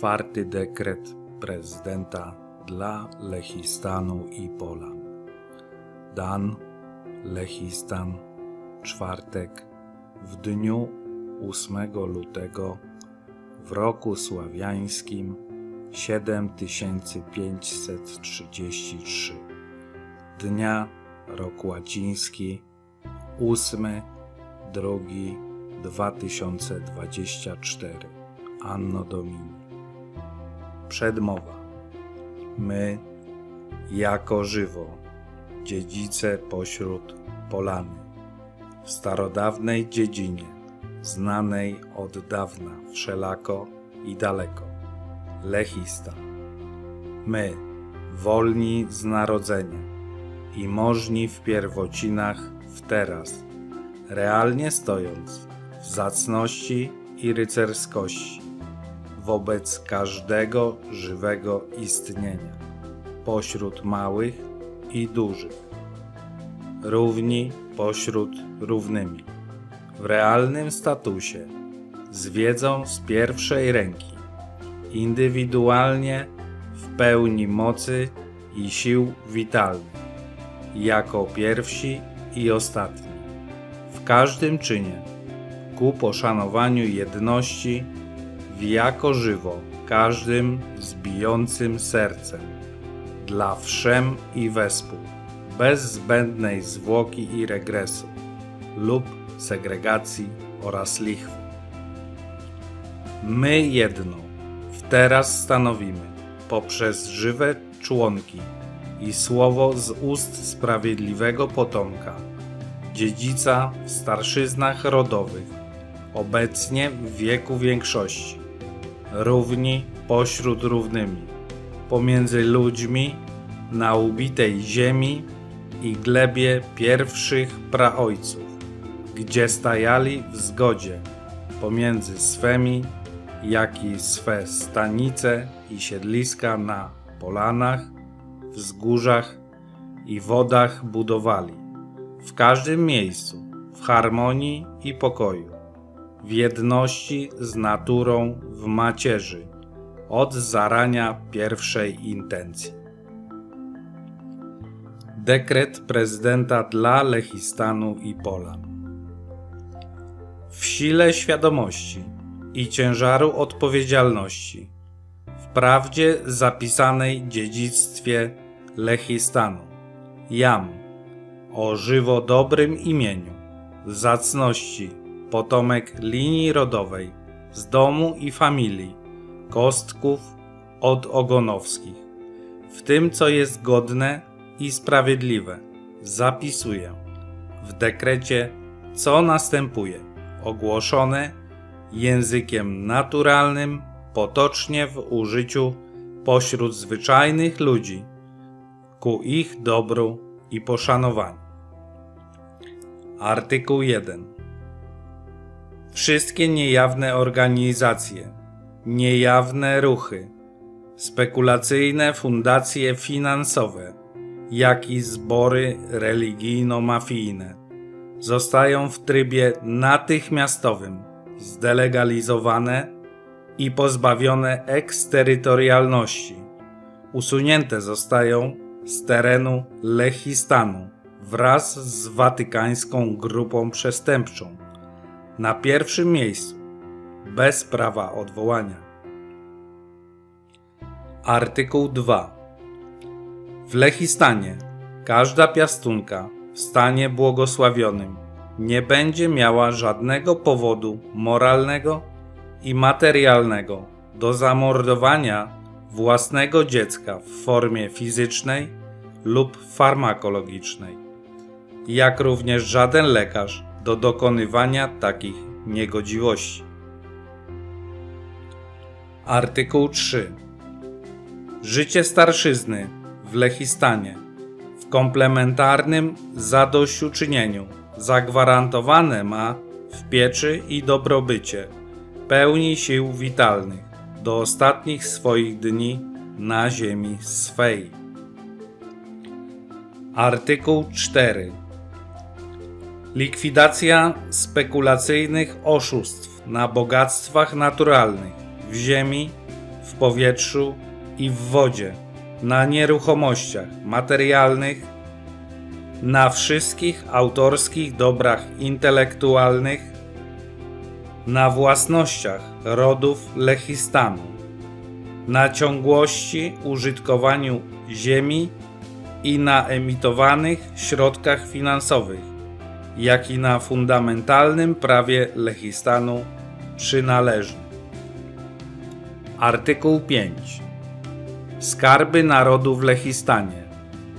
czwarty dekret prezydenta dla Lechistanu i Polan. Dan, Lechistan, czwartek, w dniu 8 lutego w roku sławiańskim 7533 dnia rok łaciński 8 drugi 2024 Anno Domini Przedmowa. My jako żywo dziedzice pośród Polany w starodawnej dziedzinie znanej od dawna wszelako i daleko. Lechista. My wolni z narodzenia i możni w pierwocinach w teraz realnie stojąc w zacności i rycerskości wobec każdego żywego istnienia, pośród małych i dużych, równi pośród równymi, w realnym statusie, z wiedzą z pierwszej ręki, indywidualnie w pełni mocy i sił witalnych, jako pierwsi i ostatni. W każdym czynie ku poszanowaniu jedności jako żywo każdym z bijącym sercem dla wszem i wespół bez zbędnej zwłoki i regresu lub segregacji oraz lichwy. My jedno w teraz stanowimy poprzez żywe członki i słowo z ust sprawiedliwego potomka dziedzica w starszyznach rodowych, obecnie w wieku większości, równi pośród równymi, pomiędzy ludźmi na ubitej ziemi i glebie pierwszych praojców, gdzie stajali w zgodzie pomiędzy swemi, jak i swe stanice i siedliska na polanach, wzgórzach i wodach budowali w każdym miejscu, w harmonii i pokoju, w jedności z naturą w macierzy, od zarania pierwszej intencji. Dekret prezydenta dla Lechistanu i Polan. W sile świadomości i ciężaru odpowiedzialności, w prawdzie zapisanej dziedzictwie Lechistanu, jam o żywo dobrym imieniu, zacności, potomek linii rodowej, z domu i familii, kostków od ogonowskich, w tym co jest godne i sprawiedliwe, zapisuję w dekrecie, co następuje, ogłoszone językiem naturalnym, potocznie w użyciu pośród zwyczajnych ludzi, ku ich dobru i poszanowaniu. Artykuł 1. Wszystkie niejawne organizacje, niejawne ruchy, spekulacyjne fundacje finansowe, jak i zbory religijno-mafijne zostają w trybie natychmiastowym zdelegalizowane i pozbawione eksterytorialności. Usunięte zostają z terenu Lechistanu wraz z watykańską grupą przestępczą. Na pierwszym miejscu, bez prawa odwołania. Artykuł 2. W Lechistanie każda piastunka w stanie błogosławionym nie będzie miała żadnego powodu moralnego i materialnego do zamordowania własnego dziecka w formie fizycznej lub farmakologicznej, jak również żaden lekarz do dokonywania takich niegodziwości. Artykuł 3. Życie starszyzny w Lechistanie w komplementarnym zadośćuczynieniu zagwarantowane ma w pieczy i dobrobycie, pełni sił witalnych do ostatnich swoich dni na ziemi swej. Artykuł 4. Likwidacja spekulacyjnych oszustw na bogactwach naturalnych w ziemi w powietrzu i w wodzie, na nieruchomościach materialnych, na wszystkich autorskich dobrach intelektualnych, na własnościach rodów Lechistanu, na ciągłości użytkowaniu ziemi i na emitowanych środkach finansowych, jak i na fundamentalnym prawie Lechistanu przynależnym. Artykuł 5. Skarby narodu w Lechistanie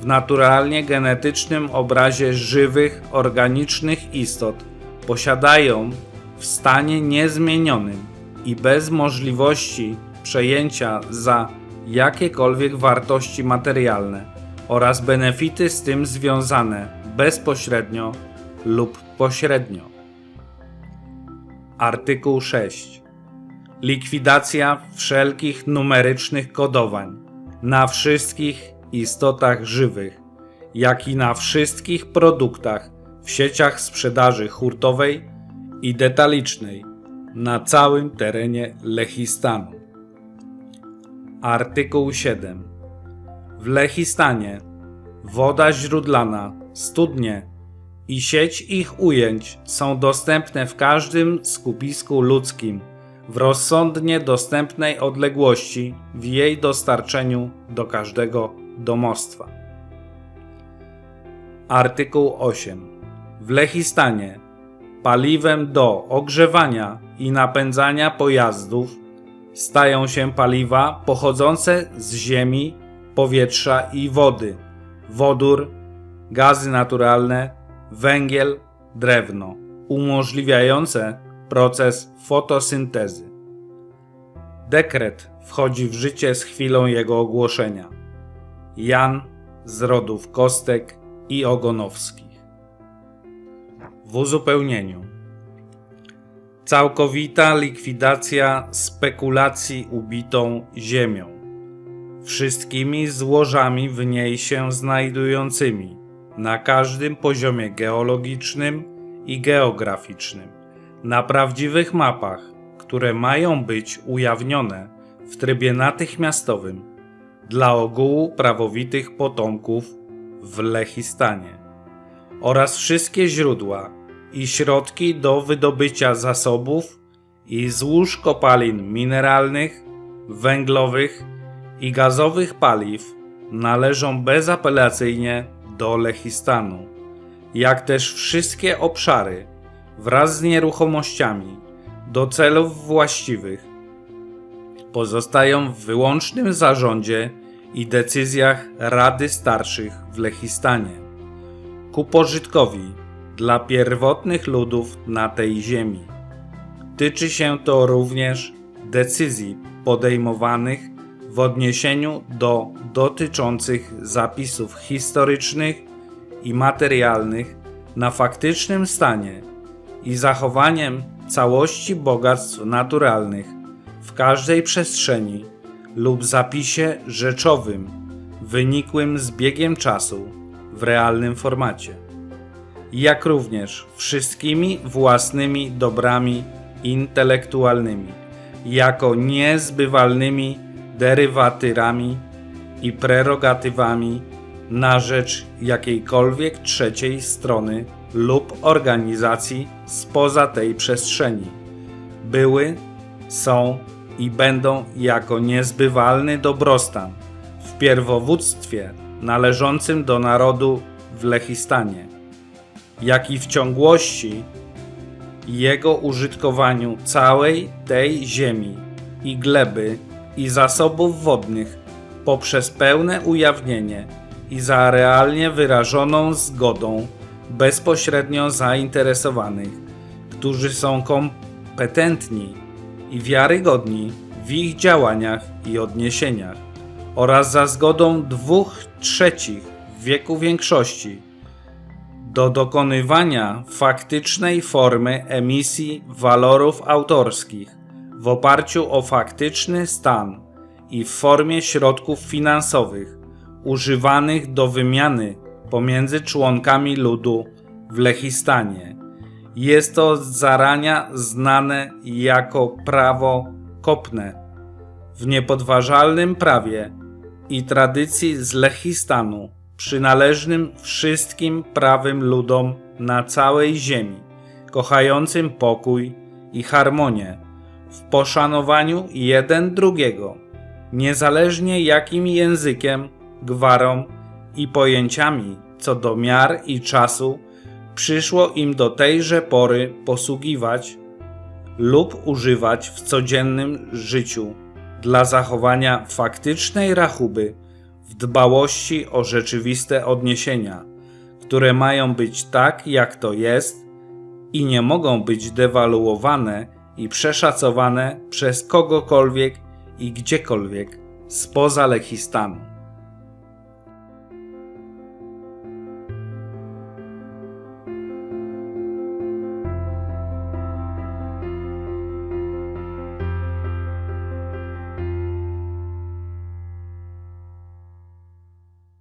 w naturalnie genetycznym obrazie żywych, organicznych istot posiadają w stanie niezmienionym i bez możliwości przejęcia za jakiekolwiek wartości materialne oraz benefity z tym związane bezpośrednio lub pośrednio. Artykuł 6. Likwidacja wszelkich numerycznych kodowań na wszystkich istotach żywych, jak i na wszystkich produktach w sieciach sprzedaży hurtowej i detalicznej na całym terenie Lechistanu. Artykuł 7. W Lechistanie woda źródlana, studnie i sieć ich ujęć są dostępne w każdym skupisku ludzkim w rozsądnie dostępnej odległości w jej dostarczeniu do każdego domostwa. Artykuł 8. W Lechistanie paliwem do ogrzewania i napędzania pojazdów stają się paliwa pochodzące z ziemi, powietrza i wody, wodór, gazy naturalne, węgiel, drewno, umożliwiające proces fotosyntezy. Dekret wchodzi w życie z chwilą jego ogłoszenia. Jan z rodów Kostek i Ogonowskich. W uzupełnieniu całkowita likwidacja spekulacji ubitą ziemią, wszystkimi złożami w niej się znajdującymi na każdym poziomie geologicznym i geograficznym, na prawdziwych mapach, które mają być ujawnione w trybie natychmiastowym dla ogółu prawowitych potomków w Lechistanie oraz wszystkie źródła i środki do wydobycia zasobów i złóż kopalin mineralnych, węglowych i gazowych paliw należą bezapelacyjnie do Lechistanu, jak też wszystkie obszary wraz z nieruchomościami do celów właściwych pozostają w wyłącznym zarządzie i decyzjach Rady Starszych w Lechistanie ku pożytkowi dla pierwotnych ludów na tej ziemi. Tyczy się to również decyzji podejmowanych w odniesieniu do dotyczących zapisów historycznych i materialnych na faktycznym stanie i zachowaniem całości bogactw naturalnych w każdej przestrzeni lub zapisie rzeczowym wynikłym z biegiem czasu w realnym formacie, jak również wszystkimi własnymi dobrami intelektualnymi, jako niezbywalnymi derywatyrami i prerogatywami na rzecz jakiejkolwiek trzeciej strony lub organizacji spoza tej przestrzeni. Były, są i będą jako niezbywalny dobrostan w pierwowództwie należącym do narodu w Lechistanie, jak i w ciągłości jego użytkowaniu całej tej ziemi i gleby i zasobów wodnych poprzez pełne ujawnienie i za realnie wyrażoną zgodą bezpośrednio zainteresowanych, którzy są kompetentni i wiarygodni w ich działaniach i odniesieniach oraz za zgodą dwóch trzecich w wieku większości do dokonywania faktycznej formy emisji walorów autorskich w oparciu o faktyczny stan i w formie środków finansowych używanych do wymiany pomiędzy członkami ludu w Lechistanie. Jest to zarania znane jako prawo kopne w niepodważalnym prawie i tradycji z Lechistanu, przynależnym wszystkim prawym ludom na całej ziemi, kochającym pokój i harmonię, w poszanowaniu jeden drugiego, niezależnie jakim językiem, gwarą i pojęciami co do miar i czasu przyszło im do tejże pory posługiwać lub używać w codziennym życiu dla zachowania faktycznej rachuby w dbałości o rzeczywiste odniesienia, które mają być tak, jak to jest i nie mogą być dewaluowane i przeszacowane przez kogokolwiek i gdziekolwiek spoza Lechistanu.